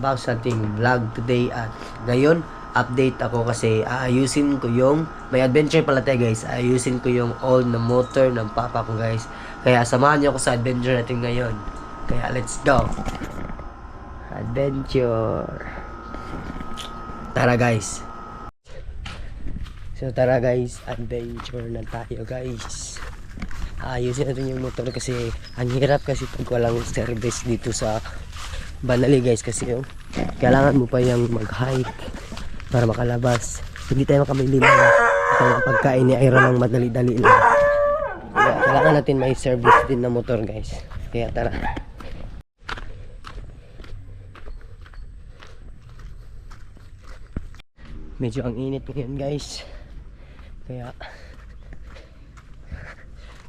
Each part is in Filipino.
welcome back sa ating vlog today? At ngayon update ako kasi aayusin ko yung may adventure pala tayo guys. Aayusin ko yung old na motor ng papa ko guys. Kaya samahan niyo ako sa adventure natin ngayon. Kaya let's go. Adventure. Tara guys. So tara guys. Adventure na tayo guys. Ayusin natin yung motor kasi ang hirap kasi pag walang service dito sa Banali guys kasi yung kailangan mo pa yung mag-hike para makalabas. Hindi tayo makamili ng ng pagkain ni Ira ng madali-dali lang. Kaya kailangan natin may service din na motor guys. Kaya tara. Medyo ang init ngayon guys. Kaya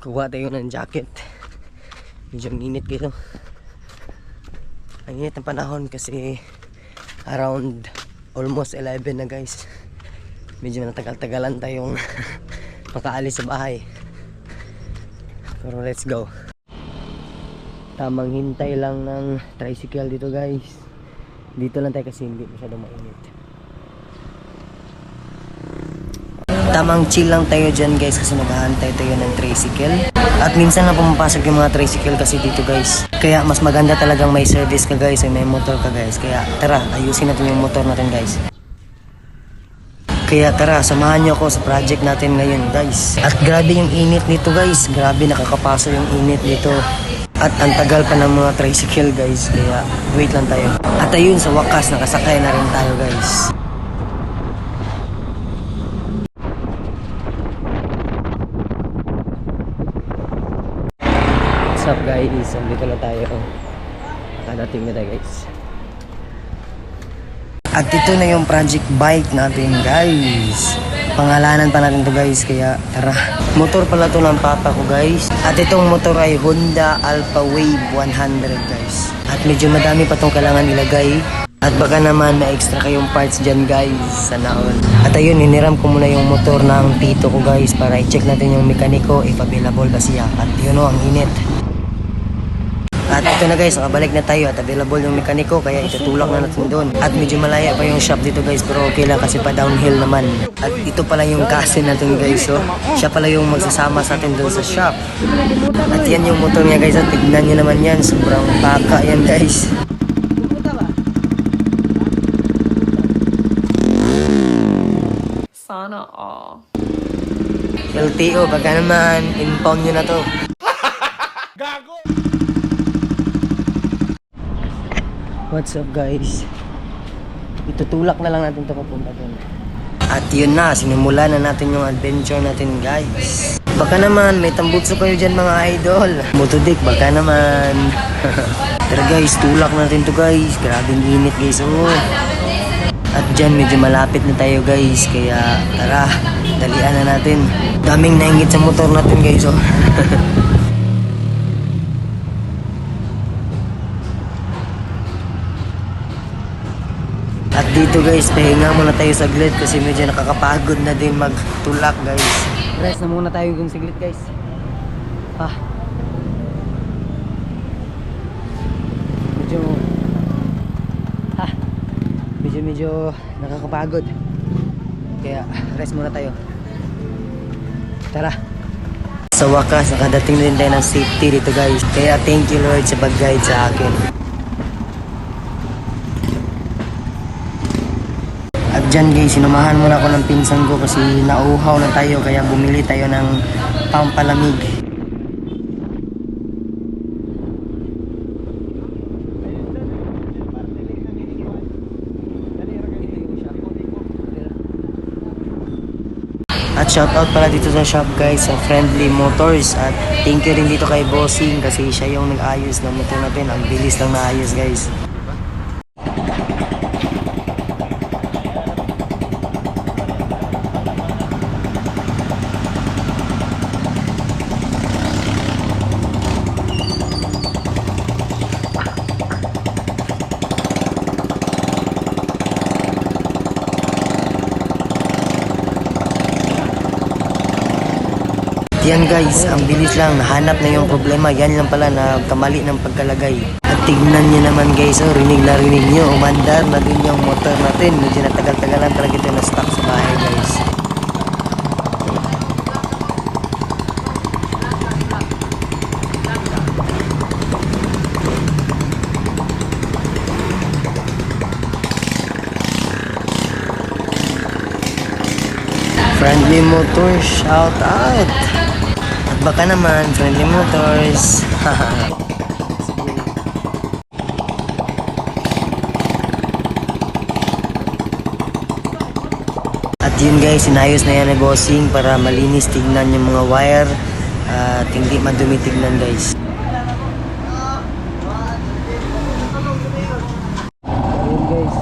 kuha tayo ng jacket. Medyo ang init kayo ang init ng panahon kasi around almost 11 na guys. Medyo natagal-tagalan tayong makaalis sa bahay. Pero let's go. Tamang hintay lang ng tricycle dito guys. Dito lang tayo kasi hindi masyadong mainit. Tamang chill lang tayo dyan guys kasi naghahantay tayo ng tricycle. At minsan na pumapasok yung mga tricycle kasi dito guys kaya mas maganda talagang may service ka guys ay may motor ka guys. Kaya tara ayusin natin yung motor natin guys. Kaya tara samahan nyo ako sa project natin ngayon guys. At grabe yung init nito guys. Grabe nakakapaso yung init dito at ang tagal pa ng mga tricycle guys. Kaya wait lang tayo. At ayun sa wakas nakasakay na rin tayo guys up guys? Andito na tayo. Nakadating na tayo guys. At ito na yung project bike natin guys. Pangalanan pa natin to guys kaya tara. Motor pala to ng papa ko guys. At itong motor ay Honda Alpha Wave 100 guys. At medyo madami pa tong kailangan ilagay. At baka naman may extra kayong parts dyan guys sa naon. At ayun, iniram ko muna yung motor ng tito ko guys para i-check natin yung mekaniko if available ba siya. At yun o, ang init. At ito na guys, nakabalik na tayo at available yung mekaniko kaya itutulak na natin doon. At medyo malaya pa yung shop dito guys pero okay lang kasi pa downhill naman. At ito pala yung kasi natin guys so siya pala yung magsasama sa atin doon sa shop. At yan yung motor niya guys at tignan nyo naman yan. Sobrang baka yan guys. Sana all. LTO, baka naman impound nyo na to. What's up guys? Itutulak na lang natin to papunta doon. At yun na, sinimula na natin yung adventure natin guys. Baka naman, may tambutso kayo dyan mga idol. Motodik, baka naman. Tara guys, tulak natin to guys. Grabe init guys. Oh. At dyan, medyo malapit na tayo guys. Kaya tara, dalian na natin. Daming naingit sa motor natin guys. Oh. dito guys, pahinga muna tayo saglit kasi medyo nakakapagod na din magtulak guys. Rest na muna tayo kung saglit guys. Ah. Medyo ah, medyo medyo nakakapagod. Kaya rest muna tayo. Tara. Sa wakas, nakadating din tayo ng safety dito guys. Kaya thank you Lord sa pag-guide sa akin. At dyan guys, sinamahan muna ako ng pinsan ko kasi nauhaw na tayo kaya bumili tayo ng pampalamig. At shoutout pala dito sa shop guys sa Friendly Motors at thank you rin dito kay Bossing kasi siya yung nag-ayos ng motor natin. Ang bilis lang naayos guys. Yan guys, ang bilis lang, nahanap na yung problema. Yan lang pala na kamali ng pagkalagay. At tignan niyo naman guys, oh, rinig na rinig niyo, umandar na din yung motor natin. Medyo natagal-tagalan talaga ito na stuck sa bahay guys. Friendly Motors, shout out! Baka naman, Friendly Motors. At yun guys, sinayos na yan ni bossing para malinis tignan yung mga wire at hindi madumi tignan guys. Ayun guys.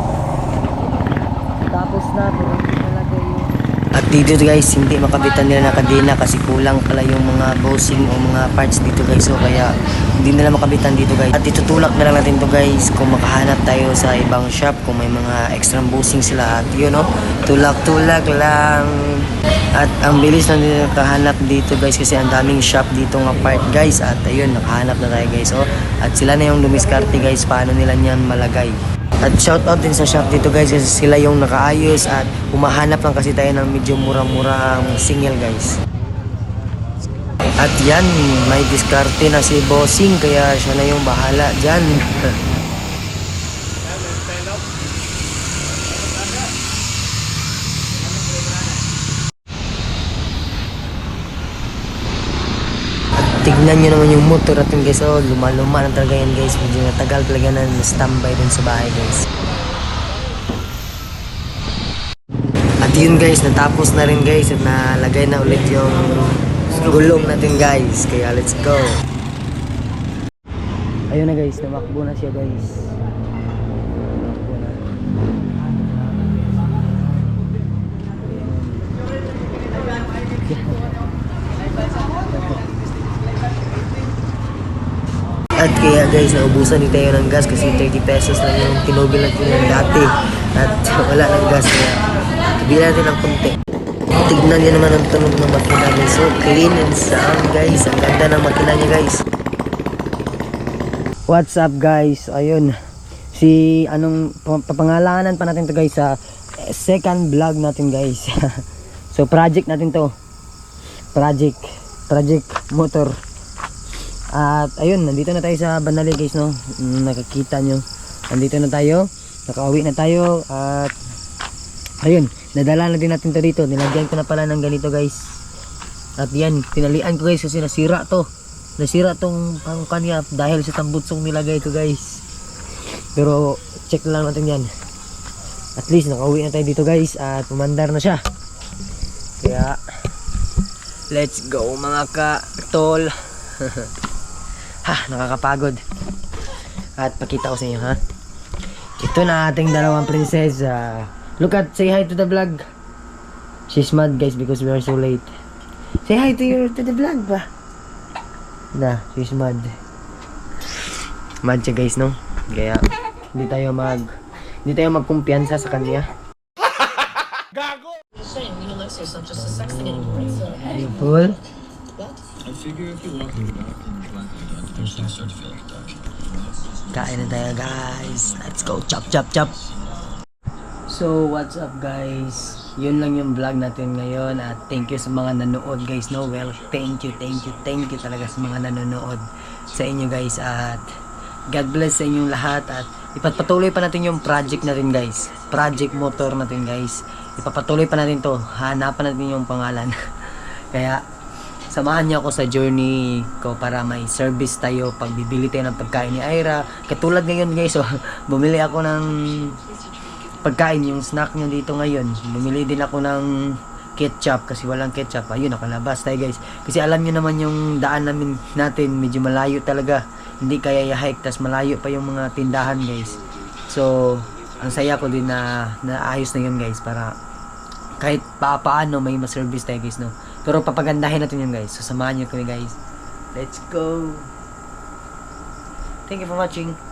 Tapos na, pero hindi talaga yung... At dito guys, hindi makabitan nila na kadena kasi kulang pala yung mga bossing o mga parts dito guys. So kaya hindi nila makabitan dito guys. At itutulak na lang natin to guys kung makahanap tayo sa ibang shop kung may mga extra bossing sila. At yun no, tulak-tulak lang. At ang bilis na nila nakahanap dito guys kasi ang daming shop dito nga part guys. At ayun, nakahanap na tayo guys. Oh. At sila na yung dumiskarte guys paano nila niyan malagay. At shout out din sa shop dito guys kasi sila yung nakaayos at humahanap lang kasi tayo ng medyo murang-murang single guys. At yan, may diskarte na si Bossing kaya siya na yung bahala dyan. tignan nyo naman yung motor natin guys. Oh, luma-luma na talaga yan guys. Medyo natagal talaga na standby dun sa bahay guys. At yun guys, natapos na rin guys at nalagay na ulit yung gulong natin guys. Kaya let's go. Ayun na guys, namakbo na siya guys. At kaya guys, naubusan din tayo ng gas kasi 30 pesos lang yung tinubil natin yung dati. At wala ng gas kaya kabila natin ng konti. Tignan niyo naman ang tunog ng makina guys. So clean and sound guys. Ang ganda ng makina niya guys. What's up guys? Ayun. Si anong pa- papangalanan pa natin to guys sa second vlog natin guys. so project natin to. Project. Project motor. At ayun, nandito na tayo sa Banali guys no. Mm, Nakakita nyo. Nandito na tayo. Nakauwi na tayo at ayun, nadala na din natin to dito. Nilagyan ko na pala ng ganito guys. At yan, tinalian ko guys kasi nasira to. Nasira tong kanya dahil sa tambutsong nilagay ko guys. Pero check lang natin yan. At least nakauwi na tayo dito guys at pumandar na siya. Kaya let's go mga ka-tol. ha, nakakapagod. At pakita ko sa inyo ha. Ito na ating dalawang prinsesa. Look at, say hi to the vlog. She's mad guys because we are so late. Say hi to your to the vlog ba? Na, she's mad. Mad siya guys no. Kaya hindi tayo mag hindi tayo magkumpiyansa sa kanya. A Beautiful. I figure if you're walking the dog and you're black again, eventually you start to feel like a dog. Kain na tayo guys. Let's go. Chop, chop, chop. So, what's up guys? Yun lang yung vlog natin ngayon at thank you sa mga nanood guys no. Well, thank you, thank you, thank you talaga sa mga nanonood sa inyo guys at God bless sa inyong lahat at ipagpatuloy pa natin yung project natin guys. Project motor natin guys. Ipapatuloy pa natin to. Hanapan natin yung pangalan. Kaya samahan niyo ako sa journey ko para may service tayo pag bibili tayo ng pagkain ni Ira. Katulad ngayon guys, so, bumili ako ng pagkain, yung snack niya dito ngayon. Bumili din ako ng ketchup kasi walang ketchup. Ayun, nakalabas tayo guys. Kasi alam niyo naman yung daan namin natin, medyo malayo talaga. Hindi kaya i-hike, tas malayo pa yung mga tindahan guys. So, ang saya ko din na naayos na yun guys para kahit pa paano may ma-service tayo guys no. Pero papagandahin natin yun guys. So samahan niyo kami guys. Let's go. Thank you for watching.